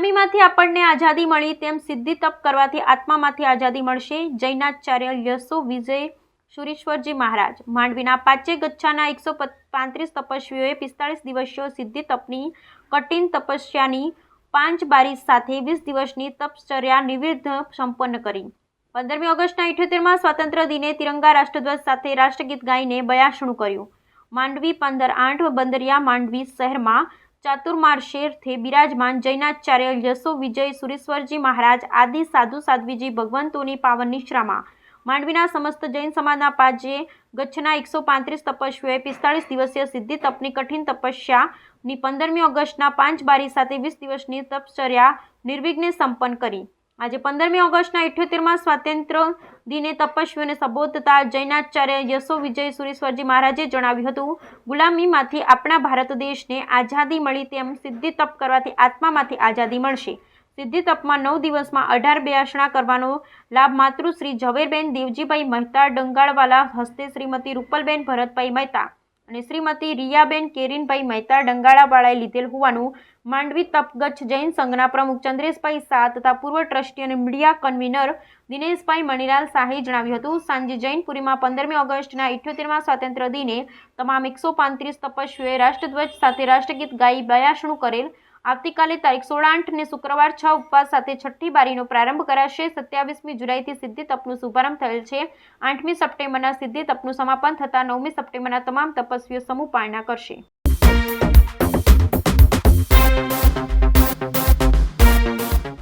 ગુલામીમાંથી આપણને આઝાદી મળી તેમ સિદ્ધિ તપ કરવાથી આત્મામાંથી આઝાદી મળશે. જૈનાચાર્ય યશો વિજય સુરેશ્વરજી મહારાજ. માંડવીના પાંચે ગચ્છાના એકસો પાંત્રીસ તપસ્વીઓએ પિસ્તાળીસ દિવસીય સિદ્ધિ તપની કઠિન તપસ્યાની પાંચ બારી સાથે વીસ દિવસની તપશ્ચર્યા નિવિધ સંપન્ન કરી. પંદરમી ઓગસ્ટના ઇઠ્યોતેરમાં સ્વાતંત્ર્ય દિને તિરંગા રાષ્ટ્રધ્વજ સાથે રાષ્ટ્રગીત ગાઈને બયાસણું કર્યું. માંડવી પંદર આઠ બંદરિયા માંડવી શહેરમાં ચાતુર્માર્શેરથી બિરાજમાન જૈનાચાર્ય યશો વિજય સુરેશ્વરજી મહારાજ આદિ સાધુ સાધ્વીજી ભગવંતોની પાવન નિશ્રામાં. માંડવીના સમસ્ત જૈન સમાજના પાજે ગચ્છના એકસો પાંત્રીસ તપસ્વીઓએ પિસ્તાળીસ દિવસીય સિદ્ધિ તપની કઠિન તપસ્યાની પંદરમી ઓગસ્ટના પાંચ બારી સાથે વીસ દિવસની તપશ્ચર્યા નિર્વિઘ્ને સંપન્ન કરી. આજે પંદરમી ઓગસ્ટના ઇઠ્યોતેરમાં સ્વાતંત્ર્ય દિને તપસ્વીઓને સંબોધતા જૈનાચાર્ય યશો વિજય સુરેશ્વરજી મહારાજે જણાવ્યું હતું, ગુલામીમાંથી આપણા ભારત દેશને આઝાદી મળી તેમ સિદ્ધિ તપ કરવાથી આત્મામાંથી આઝાદી મળશે. સિદ્ધિ તપમાં નવ દિવસમાં અઢાર બેસણા કરવાનો લાભ માતૃશ્રી ઝવેરબેન દેવજીભાઈ મહેતા ડંગાળવાલા હસ્તે શ્રીમતી રૂપલબેન ભરતભાઈ મહેતા અને શ્રીમતી રિયાબેન કેરીનભાઈ મહેતા ડંગાળાવાળાએ લીધેલ હોવાનું માંડવી તપગચ્છ જૈન સંઘના પ્રમુખ ચંદ્રેશભાઈ શાહ તથા પૂર્વ ટ્રસ્ટી અને મીડિયા કન્વીનર દિનેશભાઈ મણિલાલ શાહે જણાવ્યું હતું, સાંજે જૈનપુરીમાં પંદરમી ઓગસ્ટના ઇઠ્યોતેરમાં સ્વાતંત્ર્ય દિને તમામ એકસો પાંત્રીસ તપસ્વીઓએ રાષ્ટ્રધ્વજ સાથે રાષ્ટ્રગીત ગાઈ બયાસણું કરેલ આવતીકાલે તારીખ સોળ આઠ ને શુક્રવાર છ ઉપવાસ સાથે છઠ્ઠી બારીનો પ્રારંભ કરાશે. સત્યાવીસમી જુલાઈથી સિદ્ધિ તપનું શુભારંભ થયેલ છે. આઠમી સપ્ટેમ્બરના સિદ્ધિ તપનું સમાપન થતાં નવમી સપ્ટેમ્બરના તમામ તપસ્વીઓ સમૂહ પાળના કરશે.